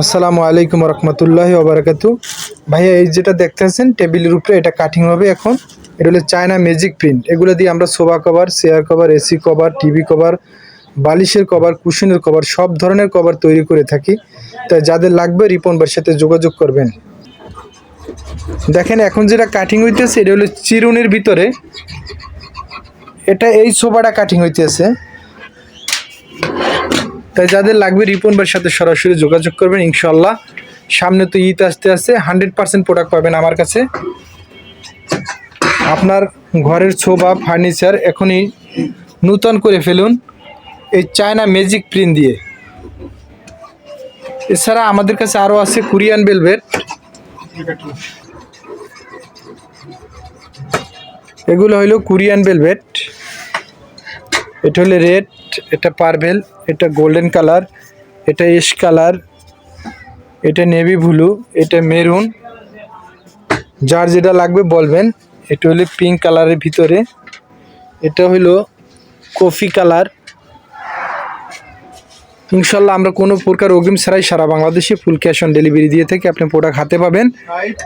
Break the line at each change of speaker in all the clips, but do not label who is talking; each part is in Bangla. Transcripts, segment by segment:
আসসালামু আলাইকুম রহমতুল্লাহ ওবরাকাতু। ভাইয়া, এই যেটা দেখতেছেন, টেবিলের উপরে এটা কাটিং হবে এখন। এটা হলো চায়না ম্যাজিক প্রিন্ট এগুলো দিয়ে আমরা sofa cover chair cover AC cover TV cover, বালিশের কভার, কুশনের কভার, সব ধরনের কভার তৈরি করে থাকি। তাই যাদের লাগবে, রিপন সাথে যোগাযোগ করবেন। দেখেন, এখন যেটা কাটিং হইতেছে, এটা হলো চিরুনির ভিতরে। এটা এই সোফাটা কাটিং হইতেছে। তাই যাদের লাগবে রিপন ভাইয়ের সাথে সরাসরি যোগাযোগ করবেন ইনশাল্লাহ সামনে তো ঈদ আসতে আসতে হান্ড্রেড পার্সেন্ট প্রোডাক্ট পাবেন আমার কাছে। আপনার ঘরের ছোবা ফার্নিচার এখনই নূতন করে ফেলুন। এই চায়না ম্যাজিক প্রিন্ট দিয়ে। এছাড়া আমাদের কাছে আরও আছে কোরিয়ান বেলভেট এগুলো হলো কোরিয়ান বেলভেট এটা হলো রেড এটা পার্ভেল এটা গোল্ডেন কালার এটা এশ কালার এটা নেভি ব্লু এটা মেরুন যার যেটা লাগবে বলবেন এটা হলো পিঙ্ক কালারের ভিতরে এটা হলো কফি কালার ইনশাল্লাহ আমরা কোনো প্রকার অগ্রিম ছাড়াই সারা বাংলাদেশে ফুল ক্যাশ অন ডেলিভারি দিয়ে থাকি আপনি প্রোডাক্ট হাতে পাবেন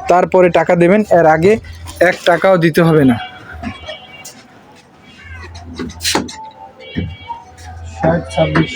তারপরে টাকা দেবেন এর আগে এক টাকাও দিতে হবে না। ষাট ছাব্বিশ